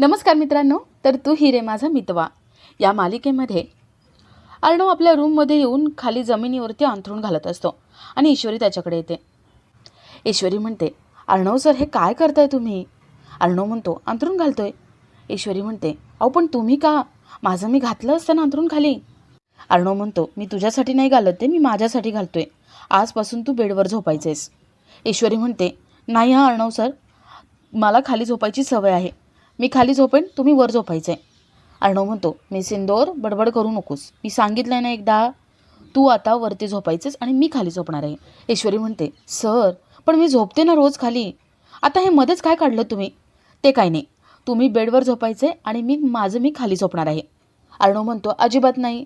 नमस्कार मित्रांनो तर तू हिरे माझा मितवा. या मालिकेमध्ये अर्णव आपल्या रूममध्ये येऊन खाली जमिनीवरती अंथरूण घालत असतो आणि ईश्वरी त्याच्याकडे येते. ईश्वरी म्हणते अर्णव सर हे काय करताय तुम्ही? अर्णव म्हणतो अंथरूण घालतोय. ईश्वरी म्हणते अहो पण तुम्ही का? माझं मी घातलं असतं ना अंथरूण खाली. अर्णव म्हणतो मी तुझ्यासाठी नाही घालत ते मी माझ्यासाठी घालतोय. आजपासून तू बेडवर झोपायचेस. ईश्वरी म्हणते नाही हा अर्णव सर. मला खाली झोपायची सवय आहे. मी खाली झोपेन तुम्ही वर झोपायचे अर्णव म्हणतो मी सिंदोर बडबड करू नकोस. मी सांगितलं ना एकदा तू आता वरती झोपायचेस आणि मी खाली झोपणार आहे. ईश्वरी म्हणते सर पण मी झोपते ना रोज खाली. आता हे मध्येच काय काढलं तुम्ही? ते काय नाही. तुम्ही बेडवर झोपायचे आणि मी माझं मी खाली झोपणार आहे. अर्णव म्हणतो अजिबात नाही.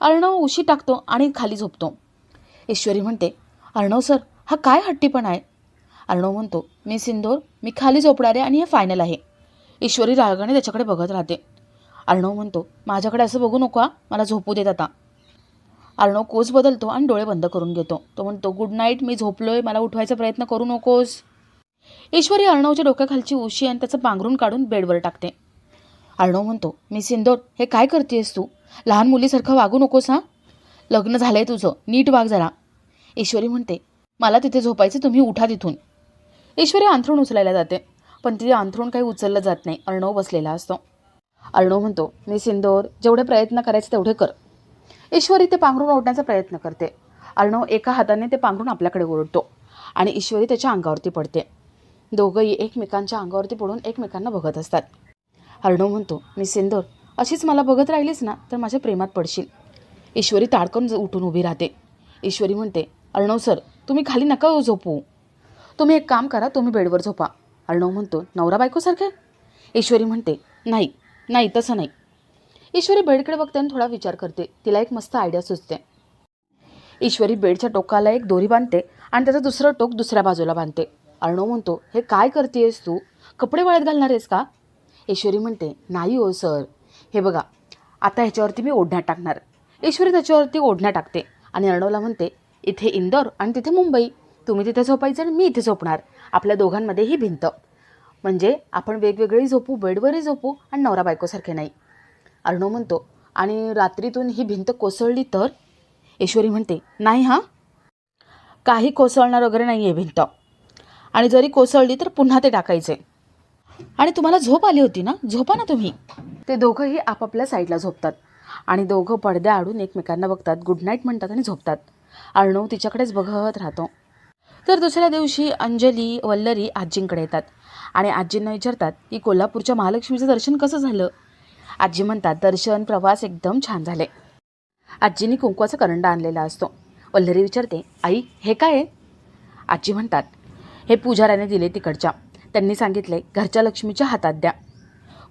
अर्णव उशी टाकतो आणि खाली झोपतो. ईश्वरी म्हणते अर्णव सर हा काय हट्टीपणा आहे? अर्णव म्हणतो मी सिंदोर मी खाली झोपणार आहे आणि हे फायनल आहे. ईश्वरी रागाने त्याच्याकडे बघत राहते. अर्णव म्हणतो माझ्याकडे असं बघू नको मला झोपू देत आता. अर्णव कोच बदलतो आणि डोळे बंद करून घेतो. तो म्हणतो गुड नाईट मी झोपलोय. मला उठवायचा प्रयत्न करू नकोस. ईश्वरी अर्णवच्या डोक्याखालची उशी आणि त्याचं पांघरून काढून बेडवर टाकते. अर्णव म्हणतो मी सिंदोर हे काय करतेस तू? लहान मुलीसारखं वागू नकोस हां? लग्न झालंय तुझं. नीट वाग जरा. ईश्वरी म्हणते मला तिथे झोपायचं तुम्ही उठा तिथून. ईश्वरी अंथरूण उचलायला जाते. पण तिथे अंथरूण काही उचललं जात नाही. अर्णव बसलेला असतो. अर्णव म्हणतो मी सिंदोर जेवढे प्रयत्न करायचे तेवढे कर. ईश्वरी ते पांघरून ओढण्याचा प्रयत्न करते. अर्णव एका हाताने ते पांघरून आपल्याकडे ओढतो आणि ईश्वरी त्याच्या अंगावरती पडते. दोघंही एकमेकांच्या अंगावरती पडून एकमेकांना बघत असतात. अर्णव म्हणतो मी सिंदोर अशीच मला बघत राहिलीस ना तर माझ्या प्रेमात पडशील. ईश्वरी ताडकन उठून उभी राहते. ईश्वरी म्हणते अर्णव सर तुम्ही खाली नका हो झोपू. तुम्ही एक काम करा तुम्ही बेडवर झोपा. अर्णव म्हणतो नवरा बायकोसारखे? ईश्वरी म्हणते नाही नाही तसं नाही. ईश्वरी बेडकडे बघते आणि थोडा विचार करते. तिला एक मस्त आयडिया सुचते. ईश्वरी बेडच्या टोकाला एक दोरी बांधते आणि त्याचं दुसरं टोक दुसऱ्या बाजूला बांधते. अर्णव म्हणतो हे काय करतेस तू? कपडे वाळत घालणार आहेस का? ईश्वरी म्हणते नाही हो सर. हे बघा आता ह्याच्यावरती मी ओढण्यात टाकणार. ईश्वरी त्याच्यावरती ओढण्या टाकते आणि अर्णवला म्हणते इथे इंदोर आणि तिथे मुंबई. तुम्ही तिथे झोपायचं आणि मी इथे झोपणार. आपल्या दोघांमध्ये ही भिंत. म्हणजे आपण वेगवेगळी झोपू बेडवरही झोपू आणि नवरा बायकोसारखे नाही. अर्णव म्हणतो आणि रात्रीतून ही भिंत कोसळली तर? ईश्वरी म्हणते नाही हां. काही कोसळणार वगैरे नाही आहे भिंत. आणि जरी कोसळली तर पुन्हा ते टाकायचे. आणि तुम्हाला झोप आली होती ना? झोपा ना तुम्ही. ते दोघंही आपापल्या साईडला झोपतात. आणि दोघं पडद्या आडून एकमेकांना बघतात गुड नाईट म्हणतात आणि झोपतात. अर्णव तिच्याकडेच बघत राहतो. तर दुसऱ्या दिवशी अंजली वल्लरी आजींकडे येतात. आणि आजींना विचारतात की कोल्हापूरच्या महालक्ष्मीचं दर्शन कसं झालं? आजी म्हणतात दर्शन प्रवास एकदम छान झाले. आजीने कुंकवाचा करंडा आणलेला असतो. वल्लरी विचारते आई हे काय आहे? आजी म्हणतात हे पुजाऱ्याने दिले तिकडच्या. त्यांनी सांगितले घरच्या लक्ष्मीच्या हातात द्या.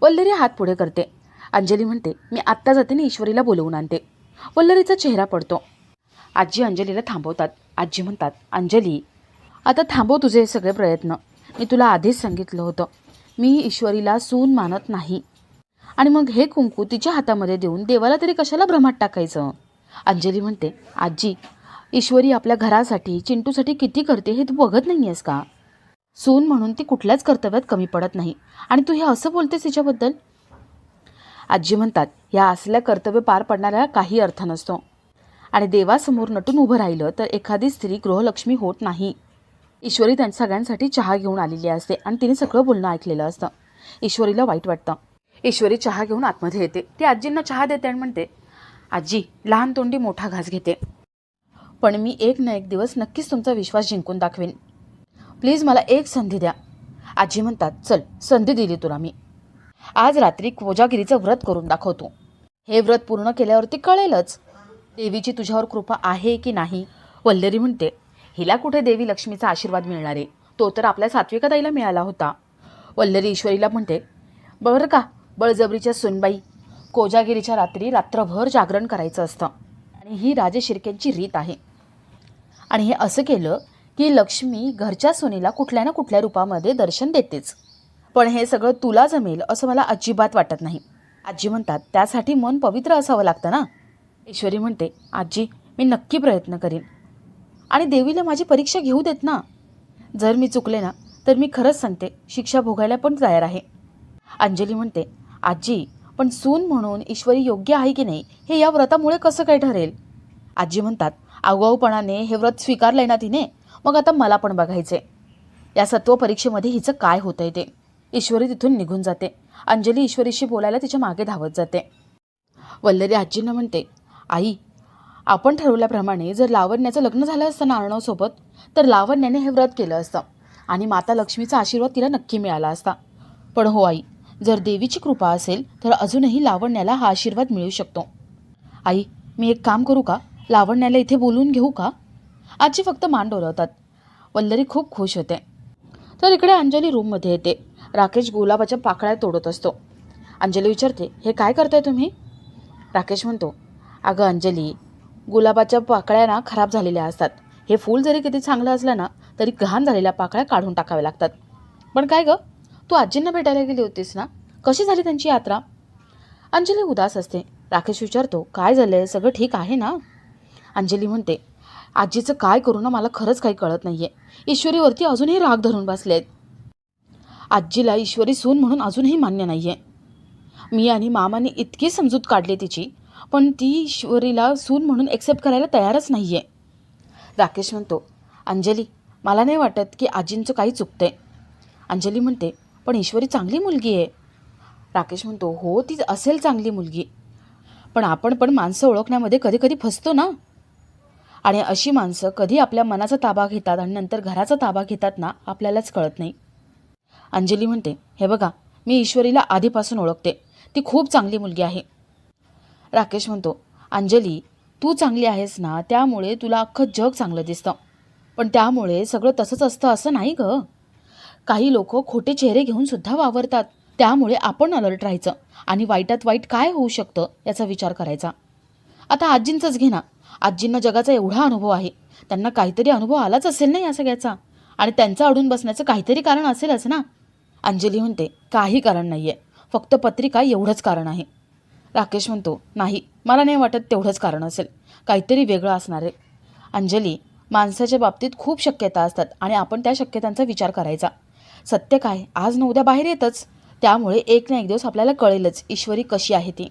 वल्लरी हात पुढे करते. अंजली म्हणते मी आत्ता जाते ईश्वरीला बोलवून आणते. वल्लरीचा चेहरा पडतो. आजी अंजलीला थांबवतात. आजी म्हणतात अंजली आता थांबव तुझे हे सगळे प्रयत्न. मी तुला आधीच सांगितलं होतं. मी ईश्वरीला सून मानत नाही. आणि मग हे कुंकू तिच्या हातामध्ये देऊन देवाला तरी कशाला भ्रमात टाकायचं? अंजली म्हणते आजी ईश्वरी आपल्या घरासाठी चिंटूसाठी किती करते हे तू बघत नाही आहेस का? सून म्हणून ती कुठल्याच कर्तव्यात कमी पडत नाही. आणि तू हे असं बोलतेस तिच्याबद्दल आजी म्हणतात ह्या असल्या कर्तव्य पार पडणाऱ्या काही अर्थ नसतो. आणि देवासमोर नटून उभं राहिलं तर एखादी स्त्री गृहलक्ष्मी होत नाही. ईश्वरी त्यांच्या सगळ्यांसाठी चहा घेऊन आलेली असते आणि तिने सगळं बोलणं ऐकलेलं असतं. ईश्वरीला वाईट वाटतं. ईश्वरी चहा घेऊन आतमध्ये येते. ती आजींना चहा देते आणि म्हणते आजी लहान तोंडी मोठा घास घेते. पण मी एक ना एक दिवस नक्कीच तुमचा विश्वास जिंकून दाखवेन. प्लीज मला एक संधी द्या. आजी म्हणतात चल संधी दिली तुला मी. आज रात्री कोजागिरीचं व्रत करून दाखवतो. हे व्रत पूर्ण केल्यावरती कळेलच देवीची तुझ्यावर कृपा आहे की नाही. वल्लरी म्हणते हिला कुठे देवी लक्ष्मीचा आशीर्वाद मिळणार? आहे तो तर आपल्या सात्विकताईला मिळाला होता. वल्लरी ईश्वरीला म्हणते बरं का बळजबरीच्या सुनबाई कोजागिरीच्या रात्री रात्रभर जागरण करायचं असतं. आणि ही राजे शिर्केंची रीत आहे. आणि हे असं केलं की लक्ष्मी घरच्या सुनेला कुठल्या ना कुठल्या रूपामध्ये दर्शन देतेच. पण हे सगळं तुला जमेल असं मला अजिबात वाटत नाही. आजी म्हणतात त्यासाठी मन पवित्र असावं लागतं ना? ईश्वरी म्हणते आजी मी नक्की प्रयत्न करीन. आणि देवीला माझी परीक्षा घेऊ देत ना? जर मी चुकले ना तर मी खरंच सांगते शिक्षा भोगायला पण तयार आहे. अंजली म्हणते आजी पण सून म्हणून ईश्वरी योग्य आहे की नाही हे या व्रतामुळे कसं काय ठरेल? आजी म्हणतात आगाऊपणाने हे व्रत स्वीकारलंय ना तिने मग आता मला पण बघायचे या सत्व परीक्षेमध्ये हिचं काय होतंय ते? ईश्वरी तिथून निघून जाते. अंजली ईश्वरीशी बोलायला तिच्यामागे धावत जाते. वल्लरी आजींना म्हणते आई आपण ठरवल्याप्रमाणे जर लावण्याचं लग्न झालं असतं नार्णवसोबत तर लावण्याने हे व्रत केलं असतं आणि माता लक्ष्मीचा आशीर्वाद तिला नक्की मिळाला असता. पण हो आई जर देवीची कृपा असेल तर अजूनही लावण्याला हा आशीर्वाद मिळू शकतो. आई मी एक काम करू का? लावण्याला इथे बोलून घेऊ का? आजी फक्त मान डोलवतात. वल्लरी खूप खुश होते. तर इकडे अंजली रूममध्ये येते. राकेश गुलाबाच्या पाकळ्या तोडत असतो. अंजली विचारते हे काय करताय तुम्ही? राकेश म्हणतो अगं अंजली गुलाबाच्या पाकळ्या ना खराब झालेल्या असतात. हे फूल जरी किती चांगलं असलं ना तरी घाण झालेल्या पाकळ्या काढून टाकाव्या लागतात. पण काय गं? तू आजींना भेटायला गेली होतीस ना? कशी झाली त्यांची यात्रा? अंजली उदास असते. राकेश विचारतो काय झालंय? सगळं ठीक आहे ना? अंजली म्हणते आजीचं काय करू ना मला खरंच काही कळत नाही आहे ईश्वरीवरती अजूनही राग धरून बसले आहेत आजीला ईश्वरी सून म्हणून अजूनही मान्य नाही आहे मी आणि मामाने इतकी समजूत काढली तिची पण ती ईश्वरीला सून म्हणून एक्सेप्ट करायला तयारच नाही आहे राकेश म्हणतो अंजली मला नाही वाटत की आजींचं काही चुकतं आहे अंजली म्हणते पण ईश्वरी चांगली मुलगी आहे. राकेश म्हणतो हो ती असेल चांगली मुलगी. पण आपण पण माणसं ओळखण्यामध्ये कधी कधी फसतो ना. आणि अशी माणसं कधी आपल्या मनाचा ताबा घेतात आणि नंतर घराचा ताबा घेतात ना आपल्यालाच कळत नाही. अंजली म्हणते हे बघा मी ईश्वरीला आधीपासून ओळखते. ती खूप चांगली मुलगी आहे. राकेश म्हणतो अंजली तू चांगली आहेस ना त्यामुळे तुला अख्खं जग चांगलं दिसतं. पण त्यामुळे सगळं तसंच असतं असं नाही गं. काही लोक खोटे चेहरे घेऊन सुद्धा वावरतात. त्यामुळे आपण अलर्ट राहायचं. आणि वाईटात वाईट काय होऊ शकतं याचा विचार करायचा. आता आजींचंच घे ना. आजींना जगाचा एवढा अनुभव आहे. त्यांना काहीतरी अनुभव आलाच असेल ना या सगळ्याचा. आणि त्यांचं अडून बसण्याचं काहीतरी कारण असेलच ना. अंजली म्हणते काही कारण नाही आहे फक्त पत्रिका एवढंच कारण आहे. राकेश म्हणतो नाही मला नाही वाटत तेवढंच कारण असेल. काहीतरी वेगळं असणार आहे. अंजली माणसाच्या बाबतीत खूप शक्यता असतात आणि आपण त्या शक्यतांचा विचार करायचा. सत्य काय? आज न उद्या बाहेर येतच. त्यामुळे एक ना एक दिवस आपल्याला कळेलच ईश्वरी कशी आहे ती.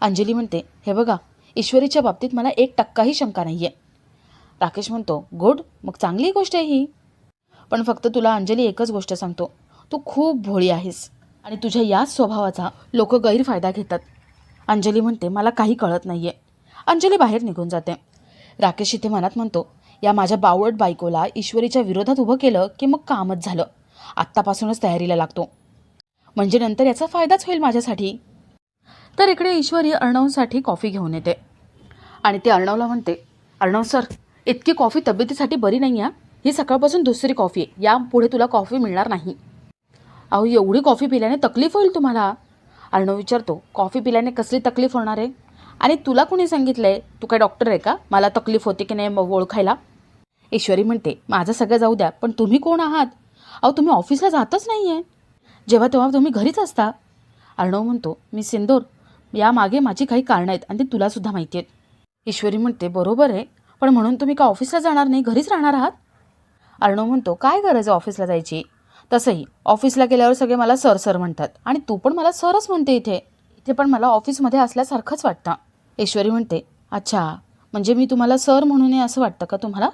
अंजली म्हणते हे बघा ईश्वरीच्या बाबतीत मला एक टक्काही शंका नाही आहे राकेश म्हणतो गुड मग चांगली गोष्ट आहे ही. पण फक्त तुला अंजली एकच गोष्ट सांगतो. तू खूप भोळी आहेस आणि तुझ्या याच स्वभावाचा लोक गैरफायदा घेतात. अंजली म्हणते मला काही कळत नाही आहे अंजली बाहेर निघून जाते. राकेश इथे मनात म्हणतो या माझ्या बावळट बायकोला ईश्वरीच्या विरोधात उभं केलं की मग कामच झालं. आत्तापासूनच तयारीला लागतो. म्हणजे नंतर याचा फायदाच होईल माझ्यासाठी. तर इकडे ईश्वरी अर्णवसाठी कॉफी घेऊन येते. आणि ते अर्णवला म्हणते अर्णव सर इतकी कॉफी तब्येतीसाठी बरी नाही आहे ही सकाळपासून दुसरी कॉफी आहे. यापुढे तुला कॉफी मिळणार नाही. अहो एवढी कॉफी पिल्याने तकलीफ होईल तुम्हाला. अर्णव विचारतो कॉफी पिल्याने कसली तकलीफ होणार आहे? आणि तुला कोणी सांगितलं आहे तू काय डॉक्टर आहे का? मला तकलीफ होते की नाही मग ओळखायला? ईश्वरी म्हणते माझं सगळं जाऊ द्या पण तुम्ही कोण आहात? अहो तुम्ही ऑफिसला जातच नाही आहे जेव्हा तेव्हा तुम्ही घरीच असता. अर्णव म्हणतो मी सिंदूर. यामागे माझी काही कारणं आहेत आणि ती तुलासुद्धा माहिती आहेत. ईश्वरी म्हणते बरोबर आहे पण म्हणून तुम्ही का ऑफिसला जाणार नाही? घरीच राहणार आहात? अर्णव म्हणतो काय गरज आहे ऑफिसला जायची? तसंही ऑफिसला गेल्यावर सगळे मला सर सर म्हणतात. आणि तू पण मला सरच म्हणते इथे. इथे पण मला ऑफिसमध्ये असल्यासारखंच वाटतं. ऐश्वरी म्हणते अच्छा म्हणजे मी तुम्हाला सर म्हणून आहे असं वाटतं का तुम्हाला?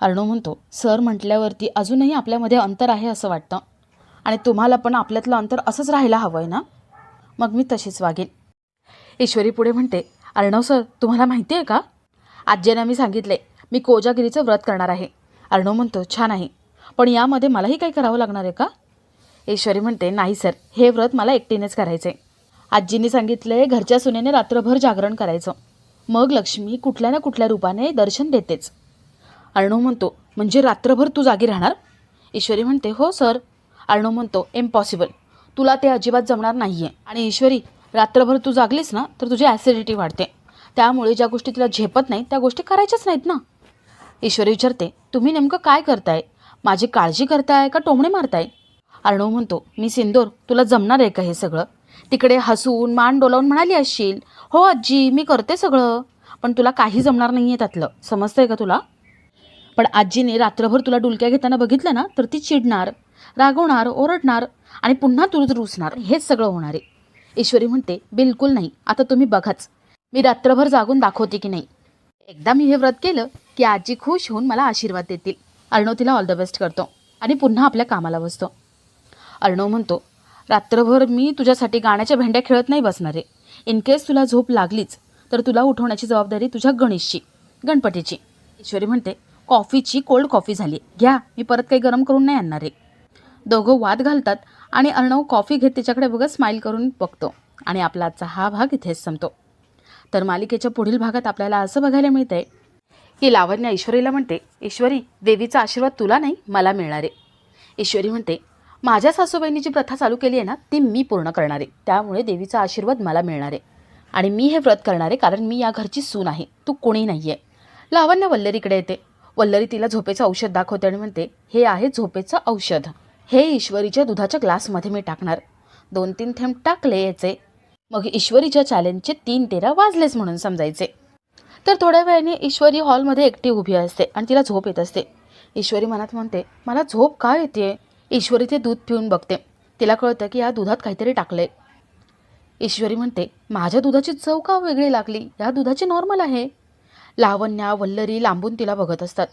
अर्णव म्हणतो सर म्हटल्यावरती अजूनही आपल्यामध्ये अंतर आहे असं वाटतं. आणि तुम्हाला पण आपल्यातलं अंतर असंच राहायला हवं आहे ना? मग मी तशीच वागेन. ईश्वरी पुढे म्हणते अर्णव सर तुम्हाला माहिती आहे का? आज्यांना मी सांगितले मी कोजागिरीचं व्रत करणार आहे. अर्णव म्हणतो छान आहे. पण यामध्ये मलाही काही करावं लागणार आहे का? ईश्वरी म्हणते नाही सर. हे व्रत मला एकटीनेच करायचं आहे आजींनी सांगितले घरच्या सुनेने रात्रभर जागरण करायचं. मग लक्ष्मी कुठल्या ना कुठल्या रूपाने दर्शन देतेच. अर्णव म्हणतो म्हणजे रात्रभर तू जागी राहणार? ईश्वरी म्हणते हो सर. अर्णव म्हणतो इम्पॉसिबल. तुला ते अजिबात जमणार नाही आहे आणि ईश्वरी रात्रभर तू जागलीस ना तर तुझी ॲसिडिटी वाढते. त्यामुळे ज्या गोष्टी तुला झेपत नाही त्या गोष्टी करायच्याच नाहीत ना? ईश्वरी विचारते तुम्ही नेमकं काय करताय? माझी काळजी करताय का टोमणे मारताय? अर्णव म्हणतो मी सिंदूर तुला जमणार आहे का हे सगळं? तिकडे हसून मान डोलावून म्हणाली असशील. हो आजी मी करते सगळं. पण तुला काही जमणार नाही आहे त्यातलं. समजतंय का तुला? पण आजीने रात्रभर तुला डुलक्या घेताना बघितलं ना तर ती चिडणार रागवणार ओरडणार आणि पुन्हा तूच रुसणार. हेच सगळं होणार आहे. ईश्वरी म्हणते बिलकुल नाही. आता तुम्ही बघाच. मी रात्रभर जागून दाखवते की नाही. एकदा मी हे व्रत केलं की आजी खुश होऊन मला आशीर्वाद देतील. अर्णव तिला ऑल द बेस्ट करतो आणि पुन्हा आपल्या कामाला बसतो. अर्णव म्हणतो रात्रभर मी तुझ्यासाठी गाण्याच्या भेंड्या खेळत नाही बसणार आहे इन केस तुला झोप लागलीच तर तुला उठवण्याची जबाबदारी तुझ्या गणेशची गणपतीची. ईश्वरी म्हणते कॉफीची कोल्ड कॉफी झाली. घ्या मी परत काही गरम करून नाही आणणार आहे दोघं वाद घालतात आणि अर्णव कॉफी घेत तिच्याकडे बघत स्माईल करून बघतो आणि आपला आजचा हा भाग इथेच संपतो. तर मालिकेच्या पुढील भागात आपल्याला असं बघायला मिळतंय की लावण्य ईश्वरीला म्हणते ईश्वरी देवीचा आशीर्वाद तुला नाही मला मिळणार. आहे ईश्वरी म्हणते माझ्या सासूबाईंनी जी प्रथा चालू केली आहे ना ती मी पूर्ण करणार. आहे त्यामुळे देवीचा आशीर्वाद मला मिळणार. आहे आणि मी हे व्रत करणार आहे कारण मी या घरची सून आहे. तू कोणी नाही आहे लावण्य वल्लरीकडे येते. वल्लरी तिला झोपेचं औषध दाखवते आणि म्हणते हे आहे झोपेचं औषध. हे ईश्वरीच्या दुधाच्या ग्लासमध्ये मी टाकणार. दोन तीन थेंब टाकले याचे. मग ईश्वरीच्या चॅलेंजचे तीन तेरा वाजलेच म्हणून समजायचे. तर थोड्या वेळाने ईश्वरी हॉलमध्ये एकटी उभी असते आणि तिला झोप येत असते. ईश्वरी मनात म्हणते मला झोप का येते ईश्वरी ते दूध पिऊन बघते. तिला कळतं की या दुधात काहीतरी टाकलंय. ईश्वरी म्हणते माझ्या दुधाची चव का वेगळी लागली? या दुधाची नॉर्मल आहे. लावण्या वल्लरी लांबून तिला बघत असतात.